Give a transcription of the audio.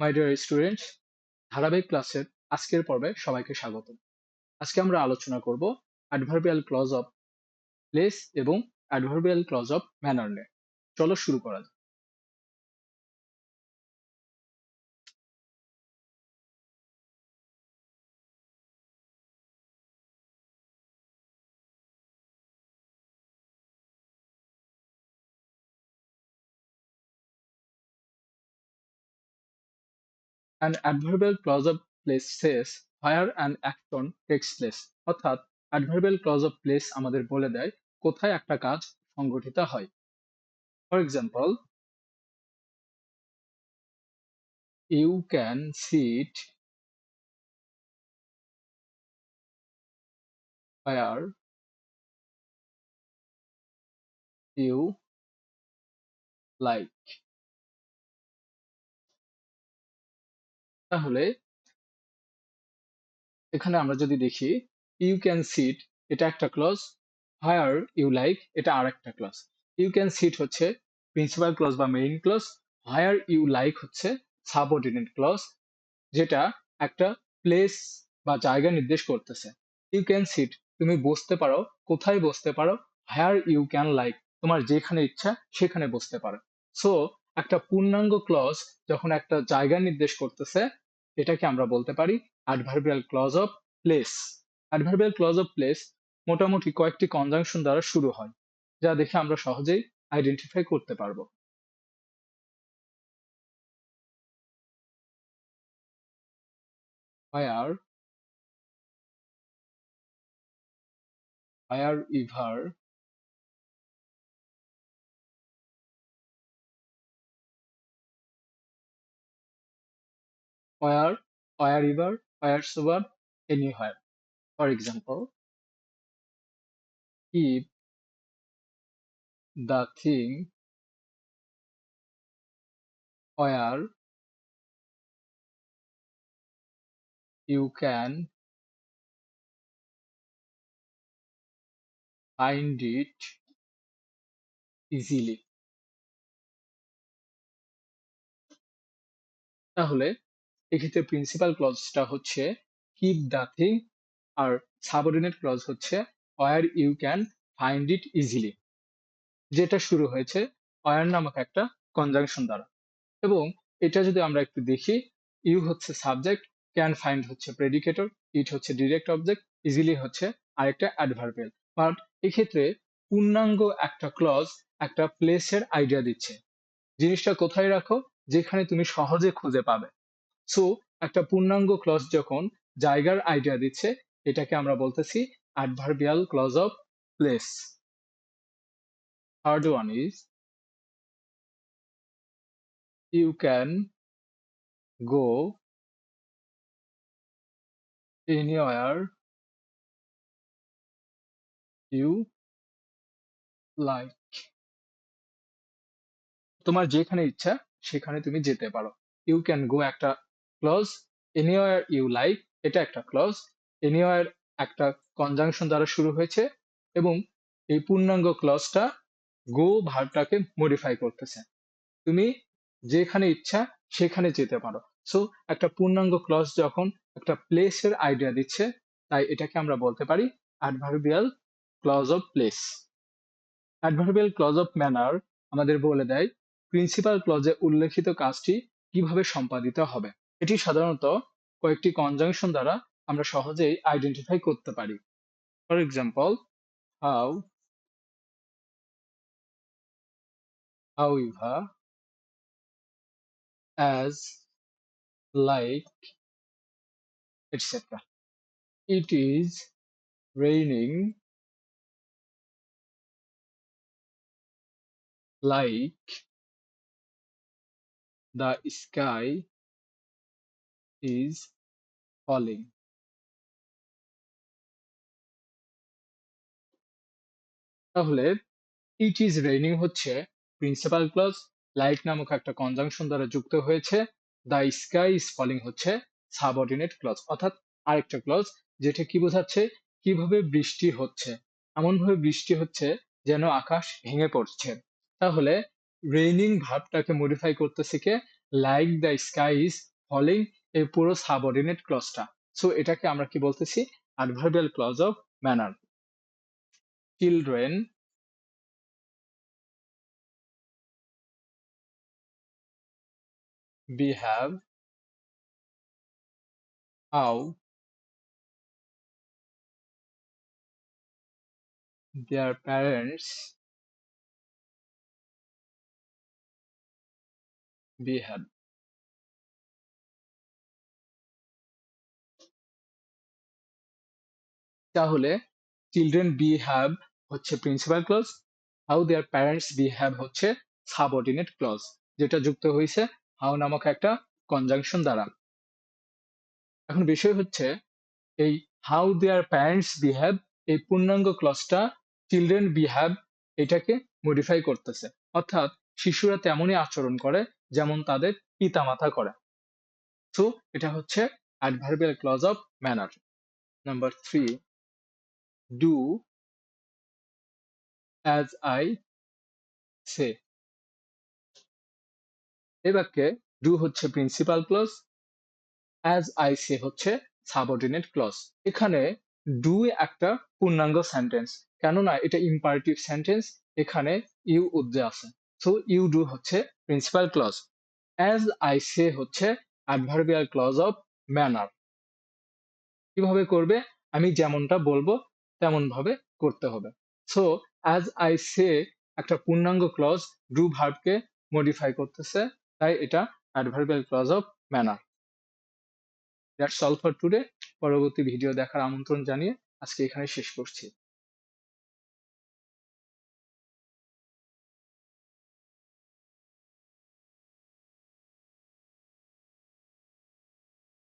My dear students ধারাবাহিক ক্লাসের আজকের পর্বে সবাইকে স্বাগত। আজকে আমরা আলোচনা করব অ্যাডভার্বিয়াল ক্লজ অফ প্লেস এবং অ্যাডভার্বিয়াল ক্লজ অফ ম্যানার নিয়ে। চলো শুরু করা যাক। An adverbial clause of place says where an action takes place অর্থাৎ adverbial clause of place আমাদের বলে দেয় কোথায় একটা কাজ সংঘটিত হয় for example you can sit where you like তাহলে এখানে আমরা যদি দেখি ইউ ক্যান সিট এটা একটা ক্লজ হায়ার ইউ লাইক এটা আর একটা ক্লজ ইউ ক্যান সিট হচ্ছে প্রিন্সিপাল ক্লজ বা main clause where you like হচ্ছে সাবঅর্ডিনেট ক্লজ যেটা একটা প্লেস বা জায়গা নির্দেশ করতেছে। ইউ ক্যান সিট তুমি বসতে পারো, কোথায় বসতে পারো হায়ার ইউ ক্যান লাইক তোমার যেখানে ইচ্ছা সেখানে বসতে পারো। সো একটা পূর্ণাঙ্গ ক্লজ যখন একটা জায়গা নির্দেশ করতেছে এটাকে আমরা বলতে পারি adverbial clause of place adverbial clause of place মোটামুটি কয়েকটি কনজাংশন দ্বারা শুরু হয়, যা দেখে আমরা সহজেই আইডেন্টিফাই করতে পারব। where where ever where, wherever, wheresoever, anywhere. For example, if the thing where you can find it easily তাহলে এক্ষেত্রে প্রিন্সিপাল ক্লজটা হচ্ছে কিপ দ্য থিং আর সাবঅর্ডিনেট ক্লজ হচ্ছে where you can find it easily যেটা শুরু হয়েছে ওয়ার নামক একটা কনজাংশন দ্বারা এবং এটা যদি আমরা একটু দেখি ইউ হচ্ছে সাবজেক্ট ক্যান ফাইন্ড হচ্ছে প্রেডিকেটর ইট হচ্ছে ডিরেক্ট অবজেক্ট ইজিলি হচ্ছে আরেকটা অ্যাডভার্বিয়াল বাট এক্ষেত্রে পূর্ণাঙ্গ একটা ক্লজ একটা প্লেসের আইডিয়া দিচ্ছে। জিনিসটা কোথায় রাখো? যেখানে তুমি সহজে খুঁজে পাবে। সো একটা পূর্ণাঙ্গ ক্লজ যখন জায়গার আইডিয়া দিচ্ছে, এটাকে আমরা বলতেছি adverbial clause of place third one is you can go anywhere you like. তোমার যেখানে ইচ্ছা, সেখানে তুমি যেতে পারো। ইউ ক্যান গো একটা ক্লজ এনিওয়ার ইউ লাইক এটা একটা ক্লজ এনিওয়ার একটা কনজাংশন দ্বারা শুরু হয়েছে এবং এই পূর্ণাঙ্গ ক্লজটা গো ভার্বটাকে মডিফাই করতেছে। তুমি যেখানে ইচ্ছা সেখানে যেতে পারো। সো একটা পূর্ণাঙ্গ ক্লজ যখন একটা প্লেসের আইডিয়া দিচ্ছে, তাই এটাকে আমরা বলতে পারি adverbial clause of place adverbial clause of manner আমাদের বলে দেয় প্রিন্সিপাল ক্লজে উল্লেখিত কাজটি কীভাবে সম্পাদিত হবে? এটি সাধারণত কয়েকটি কনজাংশন দ্বারা আমরা সহজেই আইডেন্টিফাই করতে পারি। For example how how however as, like etc it is raining like the sky is falling. তাহলে ইট ইজ রেইনিং হচ্ছে প্রিন্সিপাল ক্লজ লাইক নামক একটা কনজাংশন দ্বারা যুক্ত হয়েছে দ্য স্কাই ইজ ফলিং হচ্ছে সাবঅর্ডিনেট ক্লজ অর্থাৎ আরেকটা ক্লজ যেটা কি বোঝাচ্ছে, কীভাবে বৃষ্টি হচ্ছে, এমনভাবে বৃষ্টি হচ্ছে যেন আকাশ ভেঙে পড়ছে। তাহলে রেইনিং ভাবটাকে মডিফাই করতেছে কে like the sky is falling এই পুরো সাবঅর্ডিনেট ক্লজটা সো এটাকে আমরা কি বলতেছি? Adverbial clause of manner children behave how their parents behave তাহলে চিলড্রেন বিহেভ হচ্ছে principal clause how their parents behave হচ্ছে সাবঅর্ডিনেট ক্লজ যেটা যুক্ত হয়েছে হাউ নামক একটা কনজাংশন দ্বারা। এখন বিষয় হচ্ছে এই হাউ দেয়ার প্যারেন্টস বিহেভ এই পূর্ণাঙ্গ ক্লজটা চিলড্রেন বিহেভ এটাকে মডিফাই করতেছে। অর্থাৎ শিশুরা তেমনই আচরণ করে যেমন তাদের পিতামাতা করে। সো এটা হচ্ছে adverbial clause of manner number three do as I say. এ বাক্যে ডু হচ্ছে principal clause as I say হচ্ছে সাবঅর্ডিনেট ক্লজ এখানে ডু একটা পূর্ণাঙ্গ সেন্টেন্স কেননা এটা ইম্পারেটিভ সেন্টেন্স এখানে ইউ উদ্দে আছে। সো ইউ ডু হচ্ছে principal clause as I say হচ্ছে অ্যাডভার্বিয়াল ক্লজ অফ ম্যানার কীভাবে করবে? আমি যেমনটা বলব তেমন ভাবে করতে হবে। সো অ্যাজ আই সে একটা পূর্ণাঙ্গ ক্লজ ডু ভার্বকে মডিফাই করতেছে, তাই এটা adverbial clause of manner that's all for today পরবর্তী ভিডিও দেখার আমন্ত্রণ জানিয়ে আজকে এখানে শেষ করছি।